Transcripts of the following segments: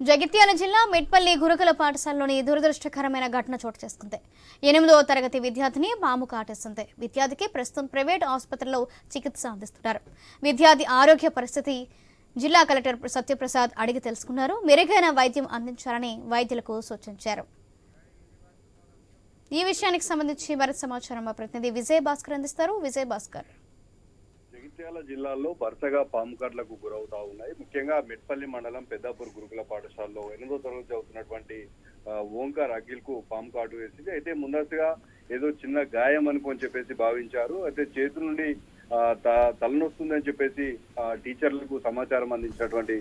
జగిత్యాల జిల్లా మెట్పల్లి గురుకుల పాఠశాలలోని దురదృష్టకరమైన ఘటన చోటు చేసుకుంది. ఎనిమిదవ తరగతి విద్యార్థిని పాము కాటేస్తుంది విద్యార్థికి ప్రస్తుతం ప్రైవేట్ ఆసుపత్రిలో చికిత్స అందిస్తున్నారు. విద్యార్థి ఆరోగ్య పరిస్థితి జిల్లా కలెక్టర్ సత్యప్రసాద్ అడిగి తెలుసుకున్నారు. మెరుగైన వైద్యం అందించాలని వైద్యులకు సూచించారు. ఈ విషయానికి సంబంధించి మరింత సమాచారం మా ప్రతినిధి విజయ్ భాస్కర్ అందిస్తారు. విజయ్ భాస్కర్. జగిత్యాల జిల్లాలో వరుసగా పాము కాట్లకు గురవుతా ఉన్నాయి. ముఖ్యంగా మెట్పల్లి మండలం పెద్దాపూర్ గురుకుల పాఠశాలలో ఎనిమిదో తరగతి చదువుతున్నటువంటి ఓంకార్ అఖిల్కు పాము కాటు వేసింది. అయితే ముందస్తుగా ఏదో చిన్న గాయం అనుకోని చెప్పేసి భావించారు. అయితే చేతి నుండి త- తలనొస్తుందని చెప్పేసి టీచర్లకు సమాచారం అందించినటువంటి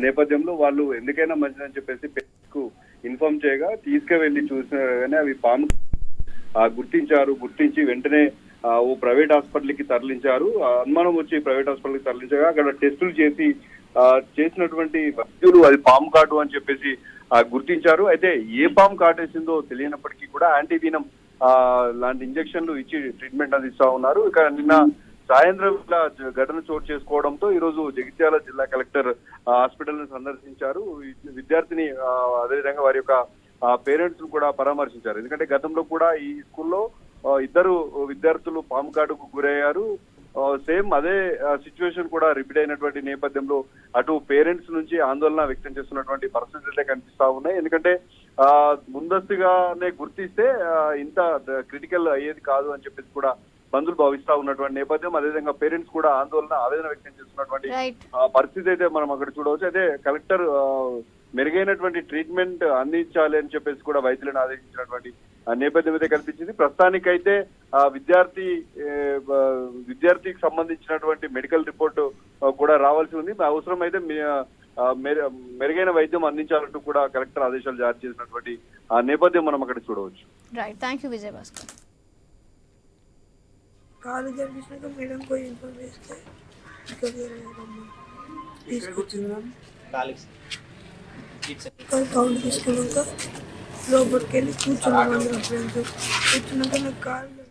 నేపథ్యంలో వాళ్ళు ఎందుకైనా మంచిదని చెప్పేసి కు ఇన్ఫార్మ్ చేయగా తీసుకువెళ్ళి చూసిన కానీ అవి పాము గుర్తించారు. గుర్తించి వెంటనే ఓ ప్రైవేట్ హాస్పిటల్కి తరలించారు అనుమానం వచ్చి ప్రైవేట్ హాస్పిటల్కి తరలించగా అక్కడ టెస్టులు చేసి చేసినటువంటి వైద్యులు అది పాము కాటు అని చెప్పేసి గుర్తించారు. అయితే ఏ పాము కాటేసిందో తెలియనప్పటికీ కూడా యాంటీవీనం లాంటి ఇంజక్షన్లు ఇచ్చి ట్రీట్మెంట్ అందిస్తా ఉన్నారు. ఇక నిన్న సాయంత్రం ఇలా ఘటన చోటు చేసుకోవడంతో ఈ రోజు జగిత్యాల జిల్లా కలెక్టర్ హాస్పిటల్ను సందర్శించారు. విద్యార్థిని అదేవిధంగా వారి యొక్క పేరెంట్స్ కూడా పరామర్శించారు. ఎందుకంటే గతంలో కూడా ఈ స్కూల్లో ఇద్దరు విద్యార్థులు పాము కాటుకు గురయ్యారు. సేమ్ అదే సిచ్యువేషన్ కూడా రిపీట్ అయినటువంటి నేపథ్యంలో అటు పేరెంట్స్ నుంచి ఆందోళన వ్యక్తం చేస్తున్నటువంటి పరిస్థితులు అయితే కనిపిస్తా ఉన్నాయి. ఎందుకంటే ఆ ముందస్తుగానే గుర్తిస్తే ఇంత క్రిటికల్ అయ్యేది కాదు అని చెప్పేసి కూడా బంధువులు భావిస్తా ఉన్నటువంటి నేపథ్యం. అదేవిధంగా పేరెంట్స్ కూడా ఆందోళన ఆవేదన వ్యక్తం చేస్తున్నటువంటి పరిస్థితి అయితే మనం అక్కడ చూడవచ్చు. అయితే కలెక్టర్ మెరుగైనటువంటి ట్రీట్మెంట్ అందించాలి అని చెప్పేసి కూడా వైద్యులను ఆదేశించినటువంటి ఆ నేపథ్యం అయితే కనిపించింది. ప్రస్తుతానికైతే ఆ విద్యార్థి విద్యార్థికి సంబంధించినటువంటి మెడికల్ రిపోర్ట్ కూడా రావాల్సి ఉంది. అవసరం అయితే మెరుగైన వైద్యం అందించాలంటూ కూడా కలెక్టర్ ఆదేశాలు జారీ చేసినటువంటి ఆ నేపథ్యం మనం అక్కడ చూడవచ్చు. Right thank you Vijay Bhaskar కాలు జరిపించినాక మేడం పోయి ఇన్ఫార్మ్ చేస్తే ఇక్కడ కౌంట్ తీసుకున్నాక లోపలికి వెళ్ళి కూర్చున్నాం అందరం ఫ్రెండ్స్ కూర్చున్నాక నాకు కాళ్ళు